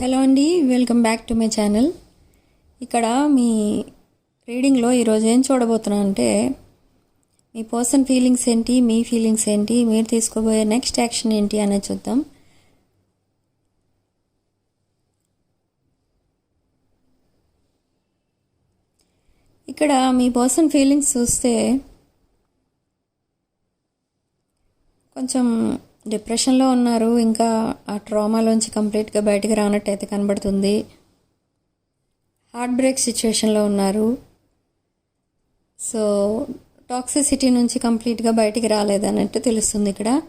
Hello అండి welcome back to my channel. ఇక్కడ మీ రీడింగ్లో ఈరోజు ఏం చూడబోతున్నా అంటే మీ పర్సన్ ఫీలింగ్స్ ఏంటి మీ ఫీలింగ్స్ ఏంటి మీరు తీసుకోబోయే నెక్స్ట్ యాక్షన్ ఏంటి అనేది చూద్దాం. ఇక్కడ మీ పర్సన్ ఫీలింగ్స్ చూస్తే కొంచెం డిప్రెషన్లో ఉన్నారు. ఇంకా ఆ ట్రామాలోంచి కంప్లీట్గా బయటికి రానట్టు అయితే కనబడుతుంది. హార్ట్ బ్రేక్ సిచ్యువేషన్లో ఉన్నారు. సో టాక్సిసిటీ నుంచి కంప్లీట్గా బయటికి రాలేదన్నట్టు తెలుస్తుంది ఇక్కడ.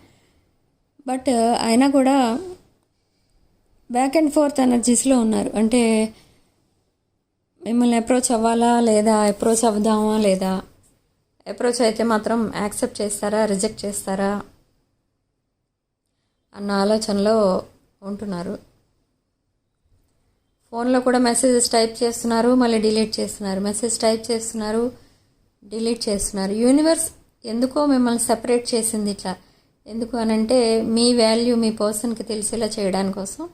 బట్ అయినా కూడా బ్యాక్ అండ్ ఫోర్త్ ఎనర్జీస్లో ఉన్నారు. అంటే మిమ్మల్ని అప్రోచ్ అవ్వాలా లేదా అప్రోచ్ అవుదామా లేదా? అప్రోచ్ అయితే మాత్రం యాక్సెప్ట్ చేస్తారా రిజెక్ట్ చేస్తారా? అన్న ఆలోచనలో ఉంటున్నారు. ఫోన్లో కూడా మెసేజెస్ టైప్ చేస్తున్నారు మళ్ళీ డిలీట్ చేస్తున్నారు. మెసేజ్ టైప్ చేస్తున్నారు డిలీట్ చేస్తున్నారు. యూనివర్స్ ఎందుకో మిమ్మల్ని సెపరేట్ చేసింది ఇట్లా. ఎందుకు అనంటే మీ వాల్యూ మీ పర్సన్కి తెలిసేలా చేయడానికి కోసం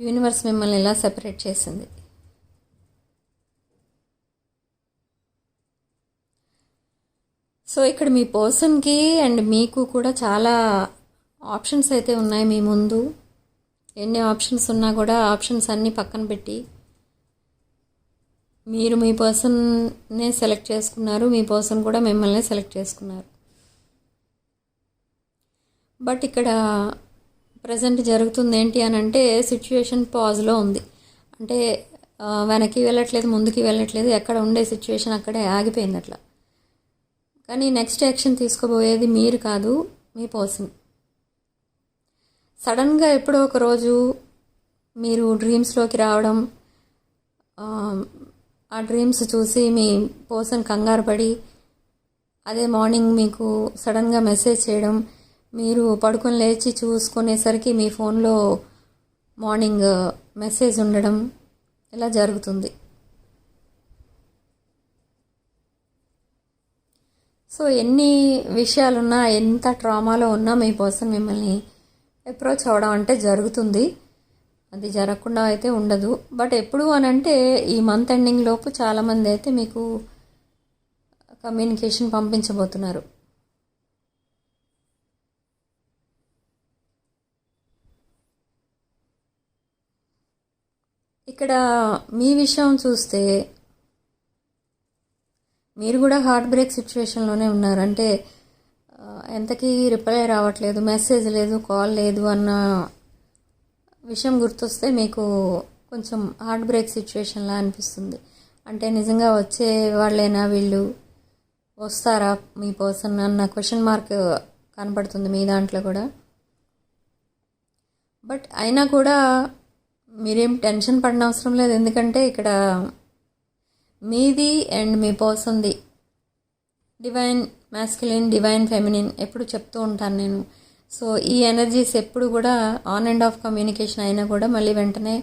యూనివర్స్ మిమ్మల్ని ఇలా సెపరేట్ చేసింది. సో ఇక్కడ మీ పర్సన్కి అండ్ మీకు కూడా చాలా ఆప్షన్స్ అయితే ఉన్నాయి మీ ముందు. ఎన్ని ఆప్షన్స్ ఉన్నా కూడా ఆప్షన్స్ అన్నీ పక్కన పెట్టి మీరు మీ పర్సన్నే సెలెక్ట్ చేసుకున్నారు. మీ పర్సన్ కూడా మిమ్మల్ని సెలెక్ట్ చేసుకున్నారు. బట్ ఇక్కడ ప్రజెంట్ జరుగుతుంది ఏంటి అని అంటే సిచ్యువేషన్ పాజ్లో ఉంది. అంటే వెనక్కి వెళ్ళట్లేదు ముందుకి వెళ్ళట్లేదు ఎక్కడ ఉండే సిచ్యువేషన్ అక్కడే ఆగిపోయింది అట్లా. కానీ నెక్స్ట్ యాక్షన్ తీసుకోబోయేది మీరు కాదు మీ పర్సన్. సడన్గా ఎప్పుడో ఒక రోజు మీరు డ్రీమ్స్లోకి రావడం ఆ, ఆ డ్రీమ్స్ చూసి మీ పర్సన్ కంగారు పడి అదే మార్నింగ్ మీకు సడన్గా మెసేజ్ చేయడం మీరు పడుకొని లేచి చూసుకునేసరికి మీ ఫోన్లో మార్నింగ్ మెసేజ్ ఉండడం ఇలా జరుగుతుంది. సో ఎన్ని విషయాలున్నా ఎంత ట్రామాలో ఉన్నా మీ పర్సన్ మిమ్మల్ని అప్రోచ్ అవ్వడం అంటే జరుగుతుంది. అది జరగకుండా అయితే ఉండదు. బట్ ఎప్పుడు అని అంటే ఈ మంత్ ఎండింగ్ లోపు చాలామంది అయితే మీకు కమ్యూనికేషన్ పంపించబోతున్నారు. ఇక్కడ మీ విషయం చూస్తే మీరు కూడా హార్ట్ బ్రేక్ సిచ్యువేషన్లోనే ఉన్నారు. అంటే ఎంతకీ రిప్లై రావట్లేదు మెసేజ్ లేదు కాల్ లేదు అన్న విషయం గుర్తొస్తే మీకు కొంచెం హార్ట్ బ్రేక్ సిచ్యువేషన్లా అనిపిస్తుంది. అంటే నిజంగా వచ్చే వాళ్ళేనా వీళ్ళు వస్తారా మీ పర్సన్ అన్న క్వశ్చన్ మార్క్ కనపడుతుంది మీ దాంట్లో కూడా. బట్ అయినా కూడా మీరేం టెన్షన్ పడిన అవసరం లేదు. ఎందుకంటే ఇక్కడ మీది అండ్ మీ పర్సన్ది డివైన్ మ్యాస్కులిన్ డివైన్ ఫెమినిన్ ఎప్పుడు చెప్తూ ఉంటాను నేను. సో ఈ ఎనర్జీస్ ఎప్పుడు కూడా ఆన్ అండ్ ఆఫ్ కమ్యూనికేషన్ అయినా కూడా మళ్ళీ వెంటనే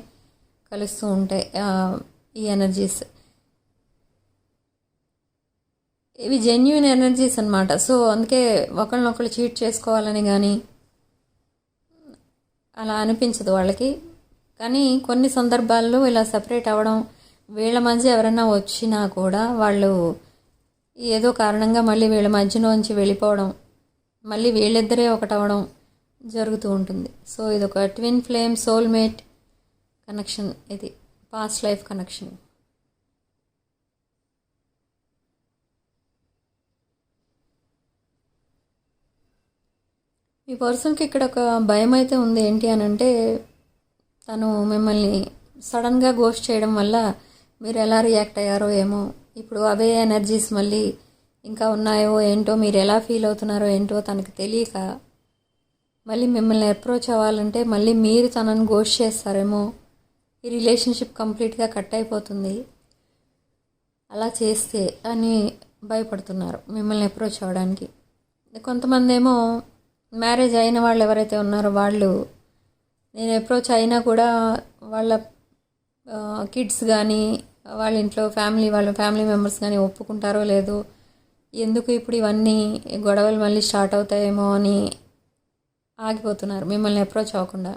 కలుస్తూ ఉంటాయి ఈ ఎనర్జీస్ ఇవి జెన్యున్ ఎనర్జీస్ అనమాట సో అందుకే ఒకరినొకరు చీట్ చేసుకోవాలని కానీ అలా అనిపించదు వాళ్ళకి. కానీ కొన్ని సందర్భాల్లో ఇలా సపరేట్ అవ్వడం వీళ్ళ మధ్య ఎవరైనా వచ్చినా కూడా వాళ్ళు ఏదో కారణంగా మళ్ళీ వీళ్ళ మధ్యలోంచి వెళ్ళిపోవడం మళ్ళీ వీళ్ళిద్దరే ఒకటవడం జరుగుతూ ఉంటుంది. సో ఇది ఒక ట్విన్ ఫ్లేమ్ సోల్మేట్ కనెక్షన్ ఇది పాస్ట్ లైఫ్ కనెక్షన్ మీ పర్సన్కి ఇక్కడ ఒక భయం అయితే ఉంది ఏంటి అని అంటే తను మిమ్మల్ని సడన్గా గోస్ట్ చేయడం వల్ల మీరు ఎలా రియాక్ట్ అయ్యారో ఏమో. ఇప్పుడు అవే ఎనర్జీస్ మళ్ళీ ఇంకా ఉన్నాయో ఏంటో మీరు ఎలా ఫీల్ అవుతున్నారో ఏంటో తనకు తెలియక మళ్ళీ మిమ్మల్ని అప్రోచ్ అవ్వాలంటే మళ్ళీ మీరు తనని గోష్ చేస్తారేమో ఈ రిలేషన్షిప్ కంప్లీట్గా కట్ అయిపోతుంది. అలా చేస్తే అని భయపడుతున్నారు మిమ్మల్ని అప్రోచ్ అవ్వడానికి. కొంతమంది ఏమో మ్యారేజ్ అయిన వాళ్ళు ఎవరైతే ఉన్నారో వాళ్ళు నేను అప్రోచ్ అయినా కూడా వాళ్ళ కిడ్స్ కానీ వాళ్ళ ఇంట్లో ఫ్యామిలీ వాళ్ళ ఫ్యామిలీ మెంబర్స్ కానీ ఒప్పుకుంటారో లేదో ఎందుకు ఇప్పుడు ఇవన్నీ గొడవలు మళ్ళీ స్టార్ట్ అవుతాయేమో అని ఆగిపోతున్నారు. మిమ్మల్ని అప్రోచ్ అవ్వకుండా.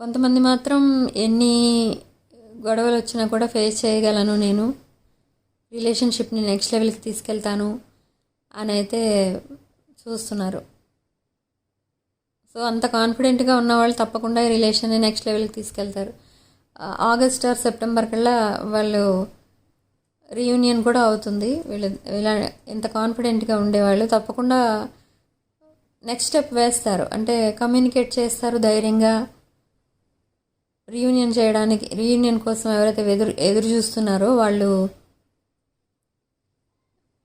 కొంతమంది మాత్రం ఎన్ని గొడవలు వచ్చినా కూడా ఫేస్ చేయగలను నేను. రిలేషన్షిప్ని నెక్స్ట్ లెవెల్కి తీసుకెళ్తాను అని అయితే చూస్తున్నారు. సో అంత కాన్ఫిడెంట్గా ఉన్న వాళ్ళు తప్పకుండా ఈ రిలేషన్ని నెక్స్ట్ లెవెల్కి తీసుకెళ్తారు. ఆగస్ట్ ఆర్ సెప్టెంబర్ కల్లా వాళ్ళు రీయూనియన్ కూడా అవుతుంది. వీళ్ళు ఇలా ఎంత కాన్ఫిడెంట్గా ఉండేవాళ్ళు తప్పకుండా నెక్స్ట్ స్టెప్ వేస్తారు. అంటే కమ్యూనికేట్ చేస్తారు ధైర్యంగా. రీయూనియన్ చేయడానికి రీయూనియన్ కోసం ఎవరైతే ఎదురు ఎదురు చూస్తున్నారో వాళ్ళు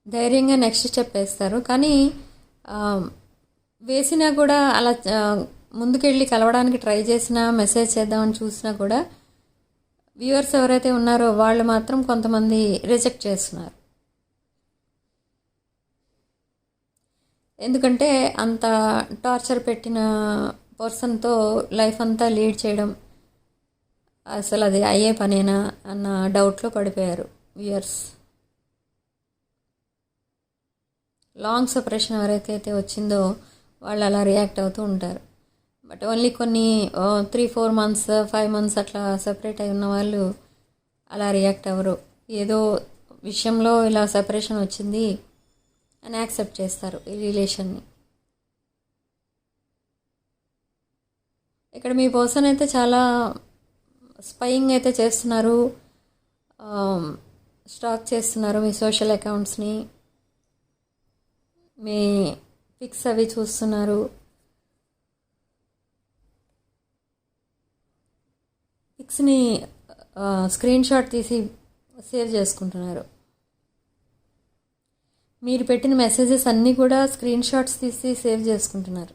ధైర్యంగా నెక్స్ట్ స్టెప్ వేస్తారు. కానీ వేసినా కూడా అలా ముందుకెళ్ళి కలవడానికి ట్రై చేసినా మెసేజ్ చేద్దామని చూసినా కూడా వ్యూవర్స్ ఎవరైతే ఉన్నారో వాళ్ళు మాత్రం కొంతమంది రిజెక్ట్ చేస్తున్నారు. ఎందుకంటే అంత టార్చర్ పెట్టిన పర్సన్తో లైఫ్ అంతా లీడ్ చేయడం అసలు అది అయ్యే పనేనా అన్న డౌట్లో పడిపోయారు వ్యూయర్స్ లాంగ్ సపరేషన్ ఎవరైతే అయితే వచ్చిందో వాళ్ళు అలా రియాక్ట్ అవుతూ ఉంటారు. బట్ ఓన్లీ కొన్ని three four months five months అట్లా సపరేట్ అయి ఉన్న వాళ్ళు అలా రియాక్ట్ అవ్వరు. ఏదో విషయంలో ఇలా సపరేషన్ వచ్చింది అని యాక్సెప్ట్ చేస్తారు ఈ రిలేషన్ని ఇక్కడ మీ పర్సన్ అయితే చాలా స్పయింగ్ అయితే చేస్తున్నారు. Um, స్టాక్ చేస్తున్నారు మీ సోషల్ అకౌంట్స్ని మీ పిక్స్ అవి చూస్తున్నారు. పిక్స్ని స్క్రీన్ షాట్ తీసి సేవ్ చేసుకుంటున్నారు. మీరు పెట్టిన మెసేజెస్ అన్నీ కూడా స్క్రీన్ షాట్స్ తీసి సేవ్ చేసుకుంటున్నారు.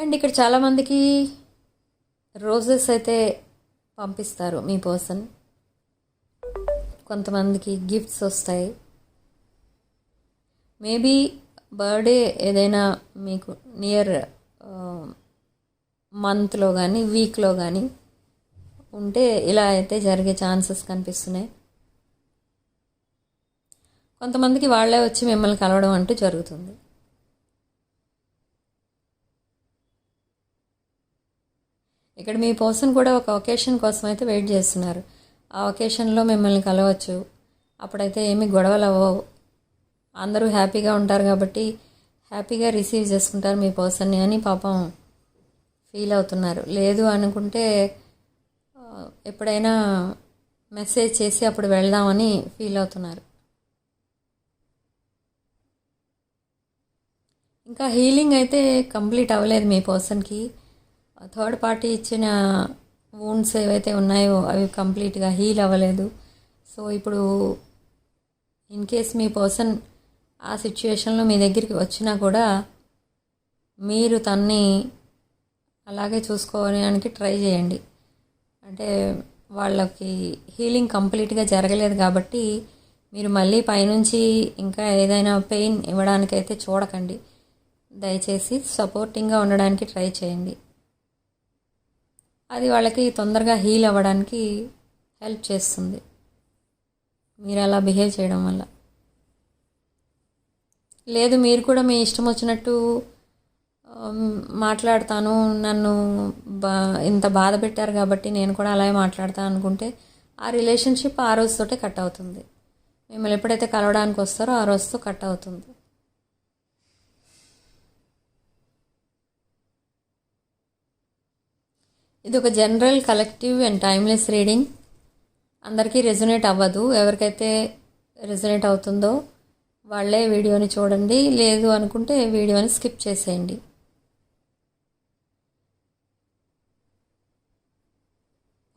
అండ్ ఇక్కడ చాలామందికి రోజెస్ అయితే పంపిస్తారు మీ పర్సన్. కొంతమందికి గిఫ్ట్స్ వస్తాయి. మేబీ బర్త్డే ఏదైనా మీకు నియర్ మంత్లో కానీ వీక్లో కానీ ఉంటే ఇలా అయితే జరిగే ఛాన్సెస్ కనిపిస్తున్నాయి. కొంతమందికి వాళ్ళే వచ్చి మిమ్మల్ని కలవడం అంటూ జరుగుతుంది. ఇక్కడ మీ పర్సన్ కూడా ఒక ఒకేషన్ కోసం అయితే వెయిట్ చేస్తున్నారు. ఆ ఒకేషన్లో మిమ్మల్ని కలవచ్చు. అప్పుడైతే ఏమి గొడవలు అవ్వవు. అందరూ హ్యాపీగా ఉంటారు కాబట్టి హ్యాపీగా రిసీవ్ చేసుకుంటారు మీ పర్సన్ని అని పాపం ఫీల్ అవుతున్నారు. లేదు అనుకుంటే ఎప్పుడైనా మెసేజ్ చేసి అప్పుడు వెళ్దామని ఫీల్ అవుతున్నారు. ఇంకా హీలింగ్ అయితే కంప్లీట్ అవ్వలేదు మీ పర్సన్కి. థర్డ్ పార్టీ ఇచ్చిన వూండ్స్ ఏవైతే ఉన్నాయో అవి కంప్లీట్గా హీల్ అవ్వలేదు. సో ఇప్పుడు ఇన్ కేస్ మీ పర్సన్ ఆ సిచ్యువేషన్లో మీ దగ్గరికి వచ్చినా కూడా మీరు తన్ని అలాగే చూసుకోవడానికి ట్రై చేయండి. అంటే వాళ్ళకి హీలింగ్ కంప్లీట్గా జరగలేదు కాబట్టి మీరు మళ్ళీ పైనుంచి ఇంకా ఏదైనా పెయిన్ ఇవ్వడానికైతే చూడకండి. దయచేసి సపోర్టింగ్గా ఉండడానికి ట్రై చేయండి. అది వాళ్ళకి తొందరగా హీల్ అవ్వడానికి హెల్ప్ చేస్తుంది. మీరు అలా బిహేవ్ చేయడం వల్ల. లేదు మీరు కూడా మీ ఇష్టం వచ్చినట్టు మాట్లాడతాను. నన్ను బా ఇంత బాధ పెట్టారు కాబట్టి నేను కూడా అలాగే మాట్లాడతాను అనుకుంటే ఆ రిలేషన్షిప్ ఆ రోజుతోటే కట్ అవుతుంది. మిమ్మల్ని ఎప్పుడైతే కలవడానికి వస్తారో ఆ రోజుతో కట్ అవుతుంది. ఇది ఒక general collective and timeless reading. అందరికీ రెజొనేట్ అవ్వదు. ఎవరికైతే రెజొనేట్ అవుతుందో వాళ్ళే వీడియోని చూడండి. లేదు అనుకుంటే వీడియోని స్కిప్ చేసేయండి.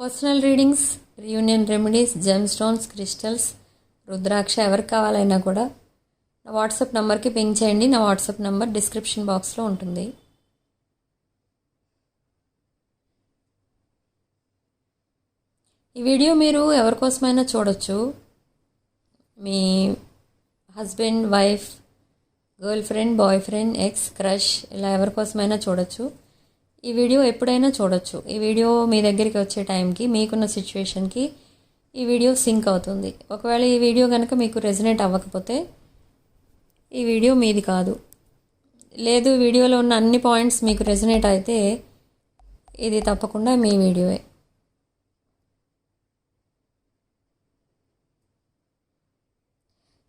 Personal readings reunion remedies gem stones crystals rudraksha ఎవరికి కావాలైనా కూడా నా వాట్సాప్ నెంబర్కి పింగ్ చేయండి. నా వాట్సాప్ నెంబర్ డిస్క్రిప్షన్ బాక్స్లో ఉంటుంది. ఈ వీడియో మీరు ఎవరికోసమైనా చూడొచ్చు. మీ husband wife girlfriend boyfriend ex crush ఇలా ఎవరికోసమైనా చూడొచ్చు. ఈ వీడియో ఎప్పుడైనా చూడొచ్చు. ఈ వీడియో మీ దగ్గరికి వచ్చే టైంకి మీకున్న సిచ్యువేషన్కి ఈ వీడియో సింక్ అవుతుంది. ఒకవేళ ఈ వీడియో కనుక మీకు రెజనేట్ అవ్వకపోతే ఈ వీడియో మీది కాదు. లేదు వీడియోలో ఉన్న అన్ని పాయింట్స్ మీకు రెజనేట్ అయితే ఇది తప్పకుండా మీ వీడియోయే.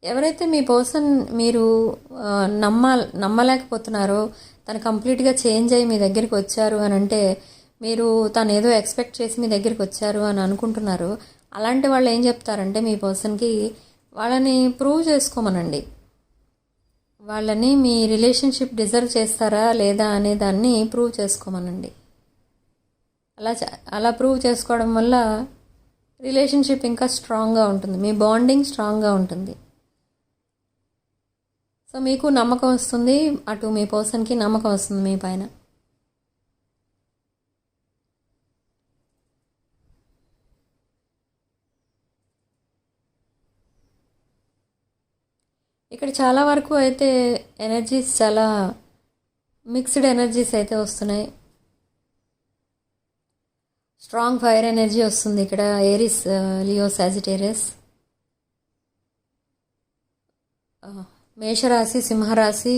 ఎవరైతే మీ పర్సన్ మీరు నమ్మ నమ్మలేకపోతున్నారో తను కంప్లీట్గా చేంజ్ అయ్యి మీ దగ్గరికి వచ్చారు అని అంటే మీరు తను ఏదో ఎక్స్పెక్ట్ చేసి మీ దగ్గరికి వచ్చారు అని అనుకుంటున్నారు అలాంటి వాళ్ళు ఏం చెప్తారంటే మీ పర్సన్కి వాళ్ళని ప్రూవ్ చేసుకోమనండి. వాళ్ళని మీ రిలేషన్షిప్ డిజర్వ్ చేస్తారా లేదా అనే దాన్ని ప్రూవ్ చేసుకోమనండి. అలా చ- అలా ప్రూవ్ చేసుకోవడం వల్ల రిలేషన్షిప్ ఇంకా స్ట్రాంగ్గా ఉంటుంది. మీ బాండింగ్ స్ట్రాంగ్గా ఉంటుంది. సో మీకు నమ్మకం వస్తుంది అటు మీ పర్సన్కి నమ్మకం వస్తుంది మీ పైన. ఇక్కడ చాలా వరకు అయితే ఎనర్జీస్ చాలా మిక్స్డ్ ఎనర్జీస్ అయితే వస్తున్నాయి. స్ట్రాంగ్ ఫైర్ ఎనర్జీ వస్తుంది ఇక్కడ ఏరిస్ లియో సాజిటేరియస్ మేషరాశి సింహరాశి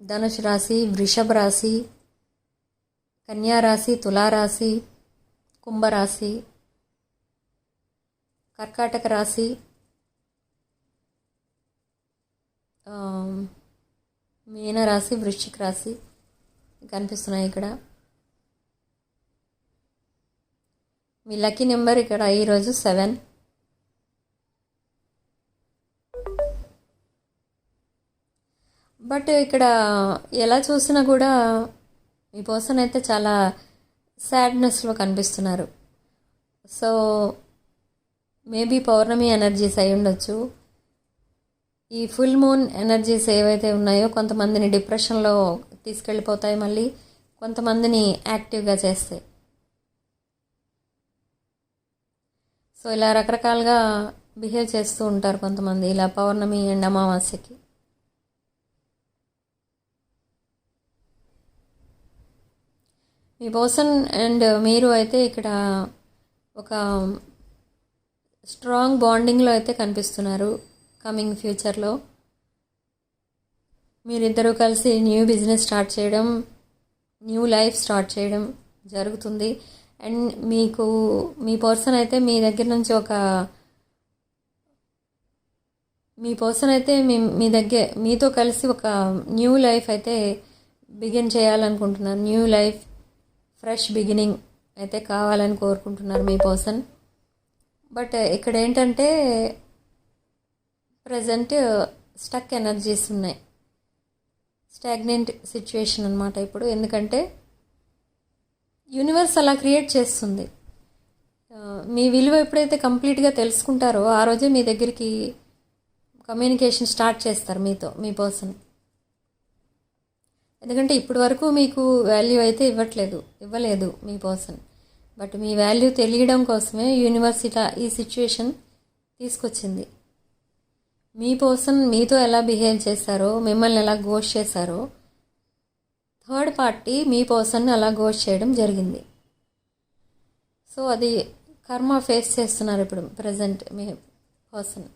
ధనుష్ రాశి వృషభ రాశి కన్యా రాశి తులారాశి కుంభరాశి కర్కాటక రాశి మీనరాశి వృశ్చిక రాశి కనిపిస్తున్నాయి ఇక్కడ. మీ లక్కీ నెంబర్ ఇక్కడ ఈరోజు సెవెన్. బట్ ఇక్కడ ఎలా చూసినా కూడా ఈ పర్సన్ అయితే చాలా సాడ్నెస్లో కనిపిస్తున్నారు. సో మేబీ పౌర్ణమి ఎనర్జీస్ అయి ఉండొచ్చు. ఈ ఫుల్ మూన్ ఎనర్జీస్ ఏవైతే ఉన్నాయో కొంతమందిని డిప్రెషన్లో తీసుకెళ్ళిపోతాయి మళ్ళీ కొంతమందిని యాక్టివ్గా చేస్తాయి సో ఇలా రకరకాలుగా బిహేవ్ చేస్తూ ఉంటారు కొంతమంది ఇలా పౌర్ణమి అండ్ అమావాస్యకి. మీ పర్సన్ అండ్ మీరు అయితే ఇక్కడ ఒక స్ట్రాంగ్ బాండింగ్లో అయితే కనిపిస్తున్నారు కమింగ్ ఫ్యూచర్లో మీరిద్దరూ కలిసి న్యూ బిజినెస్ స్టార్ట్ చేయడం న్యూ లైఫ్ స్టార్ట్ చేయడం జరుగుతుంది. అండ్ మీకు మీ పర్సన్ అయితే మీ దగ్గర నుంచి ఒక మీ పర్సన్ అయితే మీ మీ దగ్గర మీతో కలిసి ఒక న్యూ లైఫ్ అయితే బిగిన్ చేయాలనుకుంటున్నారు. న్యూ లైఫ్ ఫ్రెష్ బిగినింగ్ అయితే కావాలని కోరుకుంటున్నారు మీ పర్సన్. బట్ ఇక్కడ ఏంటంటే ప్రజెంట్ స్టక్ ఎనర్జీస్ ఉన్నాయి. స్టాగ్నెంట్ సిచ్యువేషన్ అనమాట ఇప్పుడు. ఎందుకంటే యూనివర్స్ అలా క్రియేట్ చేస్తుంది. మీ విలువ ఎప్పుడైతే కంప్లీట్గా తెలుసుకుంటారో ఆ రోజే మీ దగ్గరికి కమ్యూనికేషన్ స్టార్ట్ చేస్తారు మీతో మీ పర్సన్. ఎందుకంటే ఇప్పటి వరకు మీకు వాల్యూ అయితే ఇవ్వట్లేదు ఇవ్వలేదు మీ పర్సన్ బట్ మీ వాల్యూ తెలియడం కోసమే యూనివర్సిటీ ఈ సిచ్యువేషన్ తీసుకొచ్చింది. మీ పర్సన్ మీతో ఎలా బిహేవ్ చేశారో మిమ్మల్ని ఎలా గోష్ చేశారో థర్డ్ పార్టీ మీ పర్సన్ అలా గోష్ చేయడం జరిగింది. సో అది కర్మ ఫేస్ చేస్తున్నారు ఇప్పుడు ప్రజెంట్ మీ పర్సన్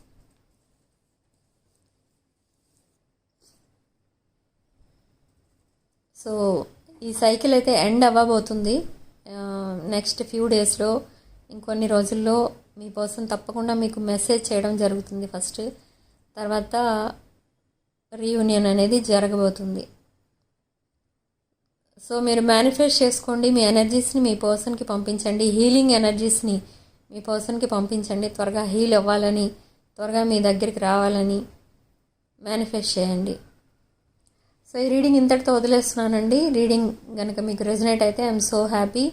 సో ఈ సైకిల్ అయితే ఎండ్ అవ్వబోతుంది. నెక్స్ట్ ఫ్యూ డేస్లో ఇంకొన్ని రోజుల్లో మీ పర్సన్ తప్పకుండా మీకు మెసేజ్ చేయడం జరుగుతుంది ఫస్ట్. తర్వాత రీయూనియన్ అనేది జరగబోతుంది. సో మీరు మేనిఫెస్ట్ చేసుకోండి మీ ఎనర్జీస్ని మీ పర్సన్కి పంపించండి హీలింగ్ ఎనర్జీస్ని మీ పర్సన్కి పంపించండి త్వరగా హీల్ అవ్వాలని త్వరగా మీ దగ్గరికి రావాలని మేనిఫెస్ట్ చేయండి. సో ఈ రీడింగ్ ఇంతటితో వదిలేస్తున్నానండి. రీడింగ్ కనుక మీకు రెజనేట్ అయితే ఐఎమ్ సో హ్యాపీ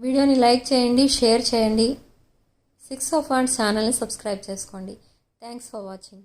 వీడియోని లైక్ చేయండి షేర్ చేయండి. సిక్స్ ఆఫ్ వన్ ఛానల్ని సబ్స్క్రైబ్ చేసుకోండి. Thanks for watching